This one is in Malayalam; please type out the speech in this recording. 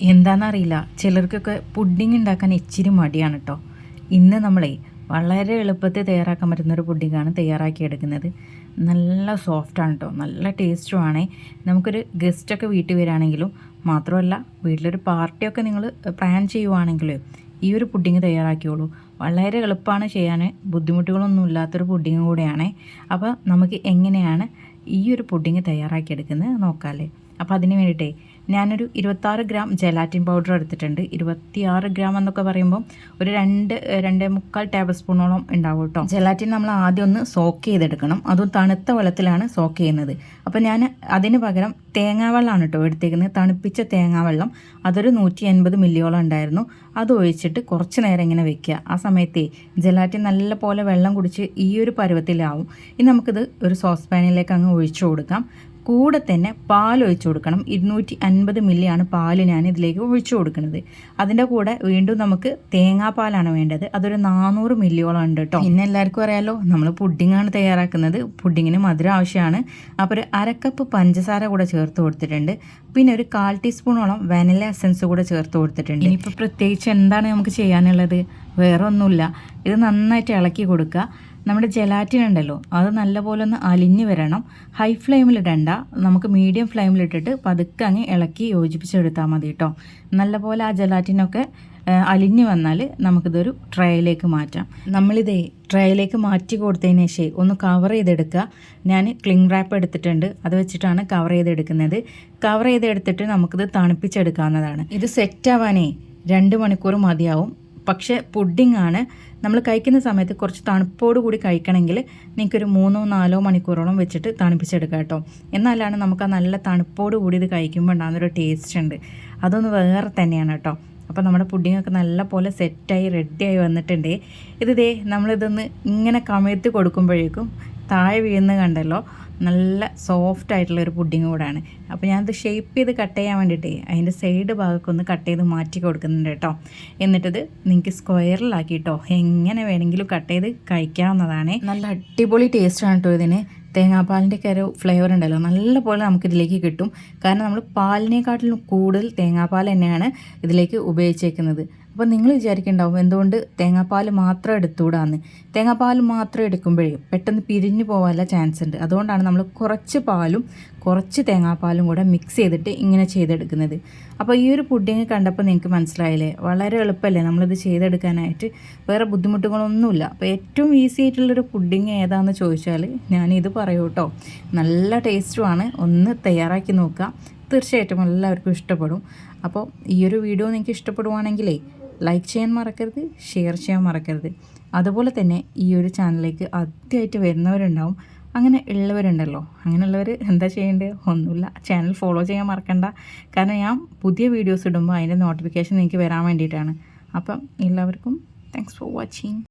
എന്താണെന്നറിയില്ല ചിലർക്കൊക്കെ പുഡിംഗ് ഉണ്ടാക്കാൻ ഇച്ചിരി മടിയാണ് കേട്ടോ ഇന്ന് നമ്മളെ വളരെ എളുപ്പത്തിൽ തയ്യാറാക്കാൻ പറ്റുന്നൊരു പുഡിങ്ങാണ് തയ്യാറാക്കിയെടുക്കുന്നത് നല്ല സോഫ്റ്റാണ് കേട്ടോ നല്ല ടേസ്റ്റുമാണ് നമുക്കൊരു ഗസ്റ്റൊക്കെ വീട്ടിൽ വരികയാണെങ്കിലും മാത്രമല്ല വീട്ടിലൊരു പാർട്ടിയൊക്കെ നിങ്ങൾ പ്ലാൻ ചെയ്യുവാണെങ്കിലും ഈ ഒരു പുഡിങ് തയ്യാറാക്കിയോളൂ. വളരെ എളുപ്പമാണ് ചെയ്യാൻ. ബുദ്ധിമുട്ടുകളൊന്നും ഇല്ലാത്തൊരു പുഡിങ് കൂടെയാണ്. അപ്പോൾ നമുക്ക് എങ്ങനെയാണ് ഈ ഒരു പുഡിങ് തയ്യാറാക്കിയെടുക്കുന്നത് നോക്കാമല്ലേ അപ്പോൾ അതിന് വേണ്ടിയിട്ടേ ഞാനൊരു ഇരുപത്താറ് ഗ്രാം ജെലാറ്റിൻ പൗഡർ എടുത്തിട്ടുണ്ട്. ഇരുപത്തിയാറ് ഗ്രാം എന്നൊക്കെ പറയുമ്പോൾ ഒരു രണ്ട് രണ്ട് മുക്കാൽ ടേബിൾ സ്പൂണോളം ഉണ്ടാവും കേട്ടോ. ജെലാറ്റിൻ നമ്മൾ ആദ്യം ഒന്ന് സോക്ക് ചെയ്തെടുക്കണം. അതും തണുത്ത വെള്ളത്തിലാണ് സോക്ക് ചെയ്യുന്നത്. അപ്പോൾ ഞാൻ അതിന് പകരം തേങ്ങാവെള്ളമാണ് കേട്ടോ എടുത്തേക്കുന്നത്. തണുപ്പിച്ച തേങ്ങാവെള്ളം അതൊരു നൂറ്റി എൺപത് മില്ലിയോളം ഉണ്ടായിരുന്നു. അത് ഒഴിച്ചിട്ട് കുറച്ച് നേരം ഇങ്ങനെ വെക്കുക. ആ സമയത്തെ ജെലാറ്റിൻ നല്ല പോലെ വെള്ളം കുടിച്ച് ഈ ഒരു പരുവത്തിലാവും. ഇനി നമുക്കിത് ഒരു സോസ് പാനിലേക്ക് അങ്ങ് ഒഴിച്ചു കൊടുക്കാം. കൂടെ തന്നെ പാൽ ഒഴിച്ചു കൊടുക്കണം. ഇരുന്നൂറ്റി അൻപത് മില്ലിയാണ് പാൽ ഞാൻ ഇതിലേക്ക് ഒഴിച്ചു കൊടുക്കുന്നത്. അതിന്റെ കൂടെ വീണ്ടും നമുക്ക് തേങ്ങാപ്പാലാണ് വേണ്ടത്. അതൊരു നാനൂറ് മില്ലിയോളം ഉണ്ട് കേട്ടോ. പിന്നെ എല്ലാവർക്കും അറിയാലോ നമ്മൾ പുഡിങ്ങാണ് തയ്യാറാക്കുന്നത്. പുഡിങ്ങിന് മധുരം ആവശ്യമാണ്. അപ്പോൾ ഒരു അരക്കപ്പ് പഞ്ചസാര കൂടെ ചേർത്ത് കൊടുത്തിട്ടുണ്ട്. പിന്നെ ഒരു കാൽ ടീസ്പൂണോളം വാനില എസൻസ് കൂടെ ചേർത്ത് കൊടുത്തിട്ടുണ്ട്. ഇനിയിപ്പോൾ പ്രത്യേകിച്ച് എന്താണ് നമുക്ക് ചെയ്യാനുള്ളത്? വേറെ ഒന്നുമില്ല ഇത് നന്നായിട്ട് ഇളക്കി കൊടുക്കുക. നമ്മുടെ ജെലാറ്റിൻ ഉണ്ടല്ലോ അത് നല്ലപോലെ ഒന്ന് അലിഞ്ഞ് വരണം. ഹൈ ഫ്ലെയിമിലിടണ്ട നമുക്ക് മീഡിയം ഫ്ലെയിമിലിട്ടിട്ട് പതുക്കെ അങ്ങ് ഇളക്കി യോജിപ്പിച്ചെടുത്താൽ മതി കേട്ടോ. നല്ലപോലെ ആ ജെലാറ്റിനൊക്കെ അലിഞ്ഞു വന്നാൽ നമുക്കിതൊരു ട്രേയിലേക്ക് മാറ്റാം. നമ്മളിതേ ട്രേയിലേക്ക് മാറ്റി കൊടുത്തതിന് ശേഷം ഒന്ന് കവർ ചെയ്തെടുക്കുക. ഞാൻ ക്ലിങ് റാപ്പ് എടുത്തിട്ടുണ്ട്. അത് വെച്ചിട്ടാണ് കവർ ചെയ്തെടുക്കുന്നത്. കവർ ചെയ്തെടുത്തിട്ട് നമുക്കിത് തണുപ്പിച്ചെടുക്കാവുന്നതാണ്. ഇത് സെറ്റ് ആവാനേ രണ്ട് മണിക്കൂർ മതിയാവും. പക്ഷേ പുഡിംഗ് ആണ് നമ്മൾ കഴിക്കുന്ന സമയത്ത് കുറച്ച് തണുപ്പോട് കൂടി കഴിക്കണമെങ്കിൽ നിങ്ങൾക്കൊരു മൂന്നോ നാലോ മണിക്കൂറോളം വെച്ചിട്ട് തണുപ്പിച്ചെടുക്കാം കേട്ടോ. എന്നാലാണ് നമുക്ക് ആ നല്ല തണുപ്പോട് കൂടി ഇത് കഴിക്കുമ്പോൾ ഉണ്ടാകുന്നൊരു ടേസ്റ്റ് ഉണ്ട്. അതൊന്ന് വേറെ തന്നെയാണ് കേട്ടോ. അപ്പോൾ നമ്മുടെ പുഡിങ്ങൊക്കെ നല്ല പോലെ സെറ്റായി റെഡിയായി വന്നിട്ടുണ്ട്. ഇത് ദേ നമ്മളിതൊന്ന് ഇങ്ങനെ കമഴ്ത്തി കൊടുക്കുമ്പോഴേക്കും താഴെ വീഴുന്ന കണ്ടല്ലോ. നല്ല സോഫ്റ്റ് ആയിട്ടുള്ള ഒരു പുഡിങ് കൂടാണ്. അപ്പോൾ ഞാനത് ഷേപ്പ് ചെയ്ത് കട്ട് ചെയ്യാൻ വേണ്ടിയിട്ട് അതിന്റെ സൈഡ് ഭാഗമൊക്കെ ഒന്ന് കട്ട് ചെയ്ത് മാറ്റി കൊടുക്കുന്നുണ്ട് കേട്ടോ. എന്നിട്ടത് നിങ്ങൾക്ക് സ്ക്വയറിലാക്കിട്ടോ എങ്ങനെ വേണമെങ്കിലും കട്ട് ചെയ്ത് കഴിക്കാവുന്നതാണ്. നല്ല അടിപൊളി ടേസ്റ്റാണ് കേട്ടോ ഇതിന്. തേങ്ങാപ്പാലിന്റെ ഒക്കെ ഒരു ഫ്ലേവർ ഉണ്ടല്ലോ. നല്ല പോലെ നമുക്ക് ഇതിലേക്ക് കിട്ടും. കാരണം നമ്മൾ പാലിനെക്കാട്ടിലും കൂടുതൽ തേങ്ങാപ്പാൽ തന്നെയാണ് ഇതിലേക്ക് ഉപയോഗിച്ചേക്കുന്നത്. അപ്പോൾ നിങ്ങൾ വിചാരിക്കുന്നുണ്ടാവും എന്തുകൊണ്ട് തേങ്ങാപ്പാൽ മാത്രം എടുത്തുകൂടാന്ന്. തേങ്ങാപ്പാൽ മാത്രം എടുക്കുമ്പോഴേ പെട്ടെന്ന് പിരിഞ്ഞു പോകാനുള്ള ചാൻസ് ഉണ്ട്. അതുകൊണ്ടാണ് നമ്മൾ കുറച്ച് പാലും കുറച്ച് തേങ്ങാപ്പാലും കൂടെ മിക്സ് ചെയ്തിട്ട് ഇങ്ങനെ ചെയ്തെടുക്കുന്നത്. അപ്പോൾ ഈ ഒരു പുഡിങ് കണ്ടപ്പോൾ നിങ്ങൾക്ക് മനസ്സിലായില്ലേ? വളരെ എളുപ്പമല്ലേ നമ്മളിത് ചെയ്തെടുക്കാനായിട്ട്? വേറെ ബുദ്ധിമുട്ടുകളൊന്നുമില്ല. അപ്പോൾ ഏറ്റവും ഈസി ആയിട്ടുള്ളൊരു പുഡിങ് ഏതാണെന്ന് ചോദിച്ചാൽ ഞാനിത് പറയൂ കേട്ടോ. നല്ല ടേസ്റ്റുമാണ്. ഒന്ന് തയ്യാറാക്കി നോക്കുക. തീർച്ചയായിട്ടും എല്ലാവർക്കും ഇഷ്ടപ്പെടും. അപ്പോൾ ഈ ഒരു വീഡിയോ നിങ്ങൾക്ക് ഇഷ്ടപ്പെടുവാണെങ്കിലേ ലൈക്ക് ചെയ്യാൻ മറക്കരുത് ഷെയർ ചെയ്യാൻ മറക്കരുത്. അതുപോലെ തന്നെ ഈ ഒരു ചാനലിലേക്ക് ആദ്യമായിട്ട് വരുന്നവരുണ്ടാവും. അങ്ങനെ ഉള്ളവരുണ്ടല്ലോ. അങ്ങനെയുള്ളവർ എന്താ ചെയ്യേണ്ടത്? ഒന്നുമില്ല. ചാനൽ ഫോളോ ചെയ്യാൻ മറക്കണ്ട. കാരണം ഞാൻ പുതിയ വീഡിയോസ് ഇടുമ്പോൾ അതിന്റെ നോട്ടിഫിക്കേഷൻ നിങ്ങൾക്ക് വരാൻ വേണ്ടിയിട്ടാണ്. അപ്പം എല്ലാവർക്കും താങ്ക്സ് ഫോർ വാച്ചിങ്